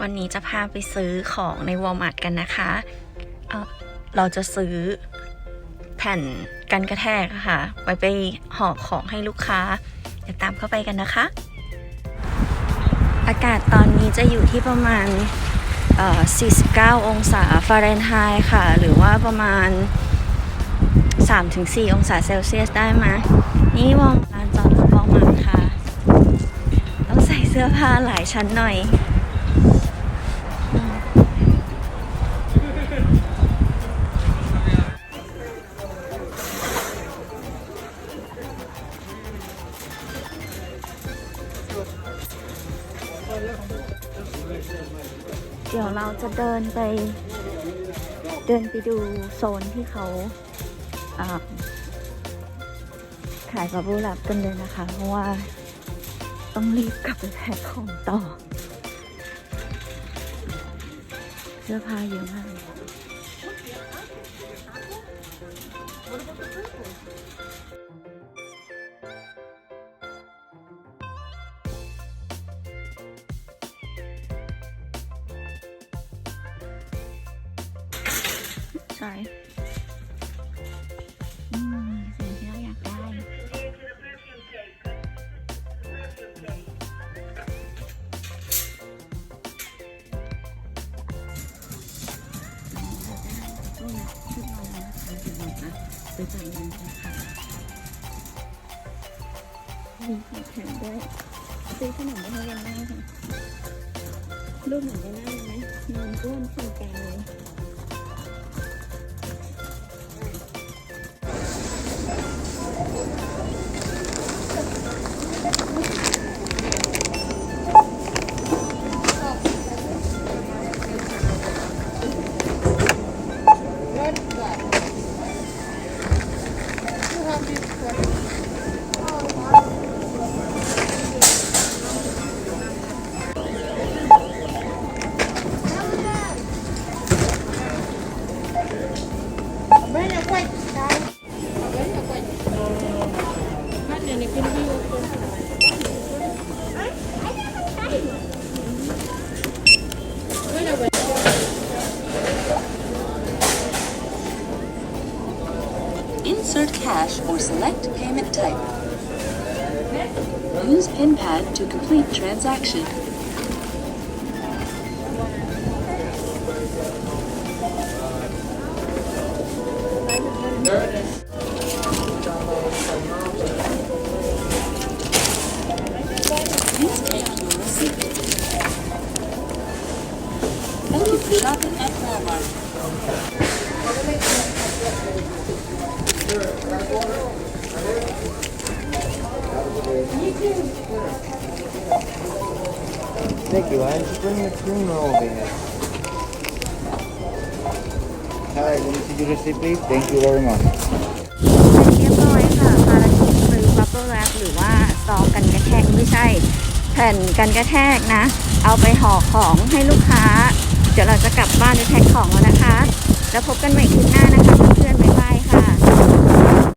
วันนี้จะพาไปซื้อของในวอลมาร์ทกันนะคะเเราจะซื้อแผ่นกันกระแทกค่ะ ไว้ไปห่อของให้ลูกค้า เดี๋ยวตามเข้าไปกันนะคะ อากาศตอนนี้จะอยู่ที่ประมาณ 49 องศาฟาเรนไฮต์ค่ะ หรือว่าประมาณ 3-4 องศาเซลเซียสได้ไหมนี่วองลานจอดรถวอลมาร์ทค่ะ ต้องใส่เสื้อผ้าหลายชั้นหน่อย เดี๋ยวเราจะเดินไป เดินไปดูโซนที่เขาขายบับเบิ้ลแลบกันเลยนะคะ เพราะว่าต้องรีบกลับไปแพ็คของต่อ เสื้อผ้าเยอะมาก ใช่อืมสิ่งที่เราอยากได้ชุดนอนนะคะถึงหมดนะซื้อจากเงินนะคะมีของแถมด้วยซื้อขนมไปให้กันได้ค่ะรูปหมือนกันได้ไหมนอนอ้วนคนกลางเลย Insert cash or select payment type. Use PIN pad to complete transaction. Please Thank you, Ange. Bring the creamer over here. Alright, let me see your receipt, please. Thank you very much. เรียบร้อยค่ะภารกิจซื้อบับเบิ้ลแรปหรือว่าซองกันกระแทกไม่ใช่ แผ่นกันกระแทกนะ เอาไปห่อของให้ลูกค้า เดี๋ยวเราจะกลับบ้านไปแพ็คของแล้วนะคะ แล้วพบกันใหม่คลิปหน้านะคะเพื่อนๆบ๊ายบาย